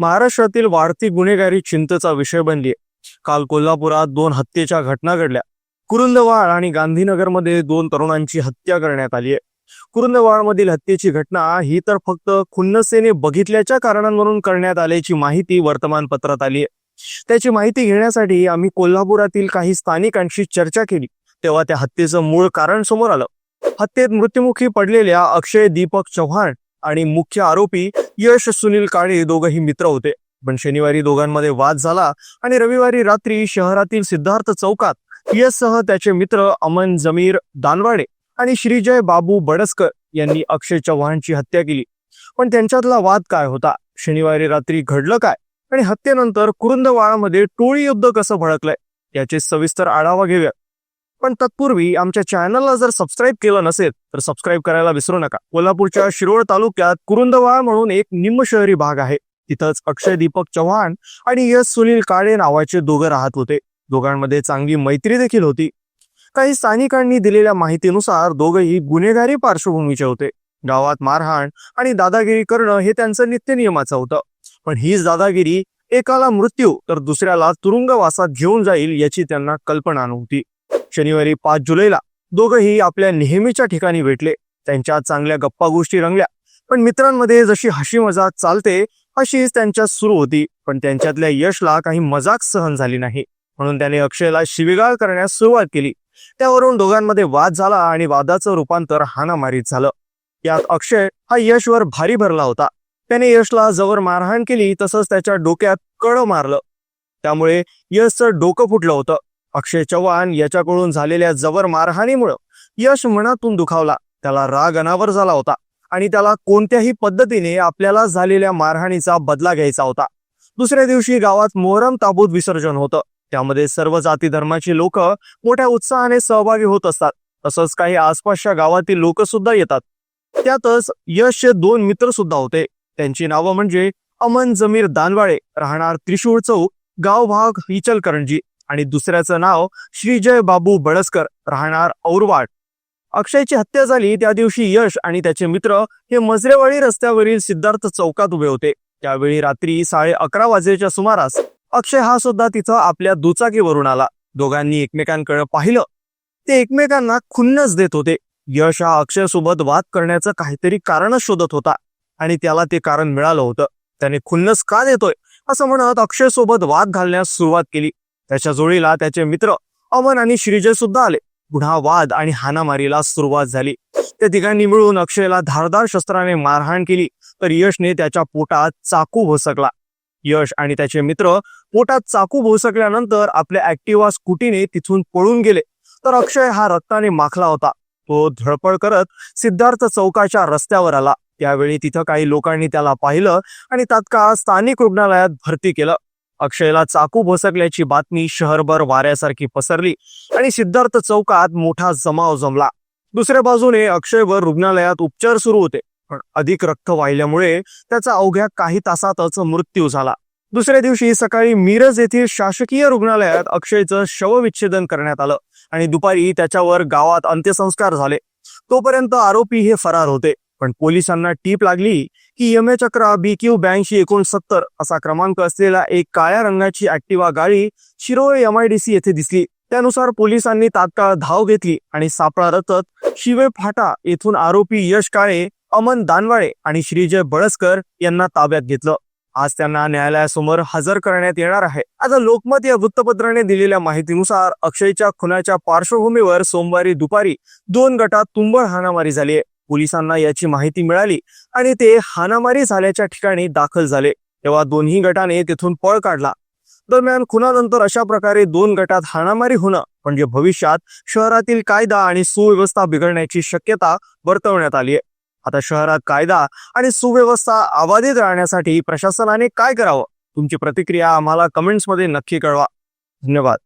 महाराष्ट्रातील वाढती गुन्हेगारी चिंतेचा विषय बनली. काल कोल्हापुरात दोन हत्येच्या घटना घडल्या. कुरुंदवाड आणि गांधीनगरमध्ये दोन तरुणांची हत्या करण्यात आली आहे. कुरुंदवाडमधील हत्येची घटना ही तर फक्त खुन्नसेने बघितल्याच्या कारणांवरून करण्यात आल्याची माहिती वर्तमानपत्रात आली आहे. त्याची माहिती घेण्यासाठी आम्ही कोल्हापुरातील काही स्थानिकांशी चर्चा केली. तेव्हा त्या हत्येचं मूळ कारण समोर आलं. हत्येत मृत्युमुखी पडलेल्या अक्षय दीपक चव्हाण आणि मुख्य आरोपी यश सुनील काळे दोघंही मित्र होते. पण शनिवारी दोघांमध्ये वाद झाला आणि रविवारी रात्री शहरातील सिद्धार्थ चौकात यशसह त्याचे मित्र अमन जमीर दानवाडे आणि श्रीजय बाबू बडसकर यांनी अक्षय चव्हाणची हत्या केली. पण त्यांच्यातला वाद काय होता? शनिवारी रात्री घडलं काय? आणि हत्येनंतर कुरुंदवाळामध्ये टोळी युद्ध कसं भडकलंय? याचे सविस्तर आढावा घेऊया. पण तत्पूर्वी आमच्या चॅनलला जर सबस्क्राईब केलं नसेल तर सबस्क्राईब करायला विसरू नका. कोल्हापूरच्या शिरोळ तालुक्यात कुरुंदवाळ म्हणून एक निम्न शहरी भाग आहे. तिथंच अक्षय दीपक चव्हाण आणि यश सुनील काळे नावाचे दोघं राहत होते. दोघांमध्ये चांगली मैत्री देखील होती. काही स्थानिकांनी दिलेल्या माहितीनुसार दोघंही गुन्हेगारी पार्श्वभूमीचे होते. गावात मारहाण आणि दादागिरी करणं हे त्यांचं नित्य नियमाचं होतं. पण हीच दादागिरी एकाला मृत्यू तर दुसऱ्याला तुरुंगवासात घेऊन जाईल याची त्यांना कल्पना नव्हती. शनिवारी पाच जुलैला दोघंही आपल्या नेहमीच्या ठिकाणी भेटले. त्यांच्या चांगल्या गप्पा गोष्टी रंगल्या. पण मित्रांमध्ये जशी हशी मजाक चालते अशीच त्यांच्यात सुरू होती. पण त्यांच्यातल्या यशला काही मजाक सहन झाली नाही. म्हणून त्याने अक्षयला शिवीगाळ करण्यास सुरुवात केली. त्यावरून दोघांमध्ये वाद झाला आणि वादाचं रूपांतर हाणामारीत झालं. यात अक्षय हा यशवर भारी भरला होता. त्याने यशला जवळ मारहाण केली तसंच त्याच्या डोक्यात कळ मारलं. त्यामुळे यशचं डोकं फुटलं होतं. अक्षय चव्हाण याच्याकडून झालेल्या जबर मारहाणीमुळं यश मनातून दुखावला. त्याला राग अनावर झाला होता आणि त्याला कोणत्याही पद्धतीने आपल्याला झालेल्या मारहाणीचा बदला घ्यायचा होता. दुसऱ्या दिवशी गावात मोहरम ताबूत विसर्जन होतं. त्यामध्ये सर्व जाती धर्माची लोक मोठ्या उत्साहाने सहभागी होत असतात. तसंच काही आसपासच्या गावातील लोक सुद्धा येतात. त्यातच यशचे दोन मित्र सुद्धा होते. त्यांची नावं म्हणजे अमन जमीर दानवाळे राहणार त्रिशूळ चौक गाव भाग इचलकरंजी. आणि दुसऱ्याचं नाव श्रीजय बाबू बळसकर राहणार औरवाट अक्षयची हत्या झाली त्या दिवशी यश आणि त्याचे मित्र हे मजरेवाडी रस्त्यावरील सिद्धार्थ चौकात उभे होते. त्यावेळी रात्री साडे अकरा वाजेच्या सुमारास अक्षय हा सुद्धा तिथं आपल्या दुचाकीवरून आला. दोघांनी एकमेकांकडे पाहिलं. ते एकमेकांना खुन्नस देत होते. यश हा अक्षय सोबत वाद करण्याचं काहीतरी कारणच शोधत होता आणि त्याला ते कारण मिळालं होतं. त्याने खुन्नस का देतोय? असं म्हणत अक्षय सोबत वाद घालण्यास सुरुवात केली. त्याच्या जोडीला त्याचे मित्र अमन आणि श्रीजय सुद्धा आले. पुन्हा वाद आणि हानामारीला सुरुवात झाली. त्या तिघांनी मिळून अक्षयला धारदार शस्त्राने मारहाण केली तर यशने त्याच्या पोटात चाकू भोसकला. यश आणि त्याचे मित्र पोटात चाकू भोसकल्यानंतर आपल्या ऍक्टिव्हा स्कूटीने तिथून पळून गेले. तर अक्षय हा रक्ताने माखला होता. तो धडपड करत सिद्धार्थ चौकाच्या रस्त्यावर आला. त्यावेळी तिथं काही लोकांनी त्याला पाहिलं आणि तात्काळ स्थानिक रुग्णालयात भरती केलं. अक्षयला चाकू भोसकल्याची बातमी शहरभर वाऱ्यासारखी पसरली आणि सिद्धार्थ चौकात मोठा जमाव जमला. दुसऱ्या बाजूने अक्षयवर रुग्णालयात उपचार सुरू होते. पण अधिक रक्त वाहिल्यामुळे त्याचा अवघ्या काही तासातच मृत्यू झाला. दुसऱ्या दिवशी सकाळी मिरज येथील शासकीय रुग्णालयात अक्षयचं शवविच्छेदन करण्यात आलं आणि दुपारी त्याच्यावर गावात अंत्यसंस्कार झाले. तोपर्यंत आरोपी हे फरार होते. पण पोलिसांना टीप लागली की एम एच अकरा बी क्यू ब्याऐंशी एकोणसत्तर असा क्रमांक असलेला एक काळ्या रंगाची ऍक्टिवा गाडी Shirol M I D C येथे दिसली. त्यानुसार पोलिसांनी तात्काळ धाव घेतली आणि सापळा रचत शिवे फाटा येथून आरोपी यश काळे अमन दानवाळे आणि श्रीजय बळसकर यांना ताब्यात घेतलं. आज त्यांना न्यायालयासमोर हजर करण्यात येणार आहे. आता लोकमत या वृत्तपत्राने दिलेल्या माहितीनुसार अक्षयच्या खुनाच्या पार्श्वभूमीवर सोमवारी दुपारी दोन गटात तुंबळ हाणामारी झाली आहे. पोलिसांना याची माहिती मिळाली आणि ते हाणामारी झाल्याच्या ठिकाणी दाखल झाले. तेव्हा दोन्ही गटाने तेथून पळ काढला. दरम्यान खुनानंतर अशा प्रकारे दोन गटात हाणामारी होणं म्हणजे भविष्यात शहरातील कायदा आणि सुव्यवस्था बिघडण्याची शक्यता वर्तवण्यात आली आहे. आता शहरात कायदा आणि सुव्यवस्था अबाधित राहण्यासाठी प्रशासनाने काय करावं? तुमची प्रतिक्रिया आम्हाला कमेंट्समध्ये नक्की कळवा. धन्यवाद.